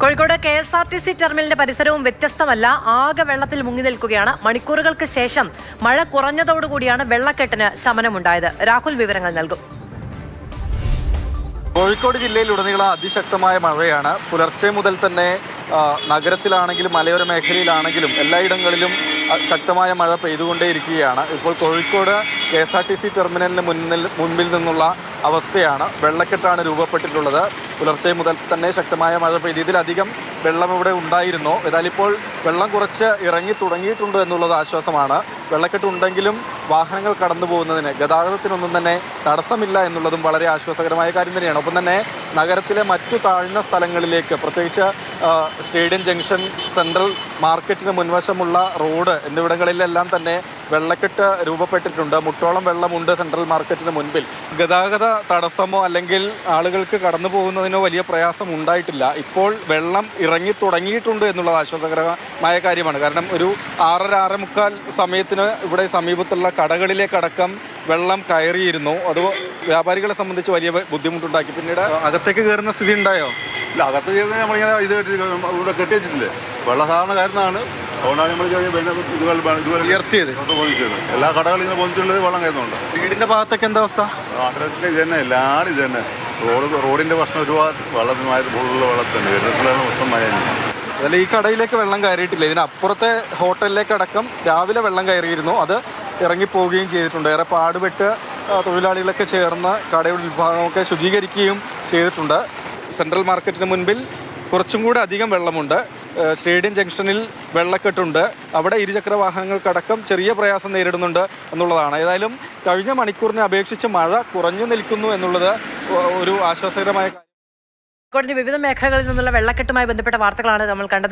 Kozhikode K S R T C ടെർമിനലിന്റെ പരിസരവും വ്യത്യസ്തമല്ല. ആകെ വെള്ളത്തിൽ മുങ്ങി നിൽക്കുകയാണ്. മണിക്കൂറുകൾക്ക് ശേഷം മഴ കുറഞ്ഞതോടുകൂടിയാണ് വെള്ളക്കെട്ടിന് ശമനമുണ്ടായത്. രാഹുൽ വിവരങ്ങൾ നൽകും. കോഴിക്കോട് ജില്ലയിലുടനീളം അതിശക്തമായ മഴയാണ്. പുലർച്ചെ മുതൽ തന്നെ നഗരത്തിലാണെങ്കിലും മലയോര മേഖലയിലാണെങ്കിലും എല്ലായിടങ്ങളിലും ശക്തമായ മഴ പെയ്തുകൊണ്ടേയിരിക്കുകയാണ്. ഇപ്പോൾ Kozhikode K S R T C ടെർമിനലിന് മുന്നിൽ മുൻപിൽ നിന്നുള്ള അവസ്ഥയാണ് വെള്ളക്കെട്ടാണ് രൂപപ്പെട്ടിട്ടുള്ളത്. പുലർച്ചെ മുതൽ തന്നെ ശക്തമായ മഴ പെയ്തു. ഇതിലധികം വെള്ളം ഇവിടെ ഉണ്ടായിരുന്നു. ഏതായാലും ഇപ്പോൾ വെള്ളം കുറച്ച് ഇറങ്ങി തുടങ്ങിയിട്ടുണ്ട് എന്നുള്ളത് ആശ്വാസമാണ്. വെള്ളക്കെട്ട് ഉണ്ടെങ്കിലും വാഹനങ്ങൾ കടന്നു പോകുന്നതിന് ഗതാഗതത്തിനൊന്നും തന്നെ തടസ്സമില്ല എന്നുള്ളതും വളരെ ആശ്വാസകരമായ കാര്യം തന്നെയാണ്. ഒപ്പം തന്നെ നഗരത്തിലെ മറ്റു താഴ്ന്ന സ്ഥലങ്ങളിലേക്ക് പ്രത്യേകിച്ച് സ്റ്റേഡിയം ജംഗ്ഷൻ സെൻട്രൽ മാർക്കറ്റിന് മുൻവശമുള്ള റോഡ് എന്നിവിടങ്ങളിലെല്ലാം തന്നെ വെള്ളക്കെട്ട് രൂപപ്പെട്ടിട്ടുണ്ട്. മുട്ടോളം വെള്ളമുണ്ട് സെൻട്രൽ മാർക്കറ്റിന് മുൻപിൽ. ഗതാഗത തടസ്സമോ അല്ലെങ്കിൽ ആളുകൾക്ക് കടന്നു പോകുന്നതിനോ വലിയ പ്രയാസം ഉണ്ടായിട്ടില്ല. ഇപ്പോൾ വെള്ളം ഇറങ്ങി തുടങ്ങിയിട്ടുണ്ട് എന്നുള്ളത് ആശ്വാസകരമായ കാര്യമാണ്. കാരണം ഒരു ആറര ആറ് മുക്കാൽ സമയത്തിന് ഇവിടെ സമീപത്തുള്ള കടകളിലേക്കടക്കം വെള്ളം കയറിയിരുന്നു. അത് വ്യാപാരികളെ സംബന്ധിച്ച് വലിയ ബുദ്ധിമുട്ടുണ്ടാക്കി. പിന്നീട് അകത്തേക്ക് കയറുന്ന സ്ഥിതി ഉണ്ടായോ? ഇല്ല അകത്ത് ചെയ്യുന്ന നമ്മളിങ്ങനെ ഇത് കെട്ടി- ഇവിടെ കെട്ടി വെച്ചിട്ടില്ലേ? വെള്ളം സാധാരണ കാര്യമാണ് അതുകൊണ്ടാണ് നമ്മൾ ഇതുപോലെ ഉയർത്തിയത്. എല്ലാ കടകളും ഇങ്ങനെ പൊതിച്ചുള്ളത് വെള്ളം കയറുന്നുണ്ട്. വീടിന്റെ ഭാഗത്തൊക്കെ എന്താ അവസ്ഥ? ഇത് തന്നെ എല്ലാവരും ഇത് തന്നെ റോഡ് റോഡിന്റെ പ്രശ്നം ഒരുപാട് വെള്ളത്തിനുമായിട്ട് ഫുള്ള് വെള്ളത്തിന് വരുന്നിടത്തുള്ള മൊത്തം മഴ അതല്ല ഈ കടയിലേക്ക് വെള്ളം കയറിയിട്ടില്ല. ഇതിനപ്പുറത്തെ ഹോട്ടലിലേക്ക് അടക്കം രാവിലെ വെള്ളം കയറിയിരുന്നു. അത് ഇറങ്ങിപ്പോവുകയും ചെയ്തിട്ടുണ്ട്. ഏറെ പാടുപെട്ട് തൊഴിലാളികളൊക്കെ ചേർന്ന് കടയുടെ വിഭാഗമൊക്കെ ശുചീകരിക്കുകയും ചെയ്തിട്ടുണ്ട്. സെൻട്രൽ മാർക്കറ്റിന് മുൻപിൽ കുറച്ചും കൂടെ അധികം വെള്ളമുണ്ട്. സ്റ്റേഡിയം ജംഗ്ഷനിൽ വെള്ളക്കെട്ടുണ്ട്. അവിടെ ഇരുചക്ര വാഹനങ്ങൾക്കടക്കം ചെറിയ പ്രയാസം നേരിടുന്നുണ്ട് എന്നുള്ളതാണ്. ഏതായാലും കഴിഞ്ഞ മണിക്കൂറിനെ അപേക്ഷിച്ച് മഴ കുറഞ്ഞു നിൽക്കുന്നു എന്നുള്ളത് ഒരു ആശ്വാസകരമായ കോഴിക്കോടിന്റെ വിവിധ മേഖലകളിൽ നിന്നുള്ള വെള്ളക്കെട്ടുമായി ബന്ധപ്പെട്ട വാർത്തകളാണ് നമ്മൾ കണ്ടത്.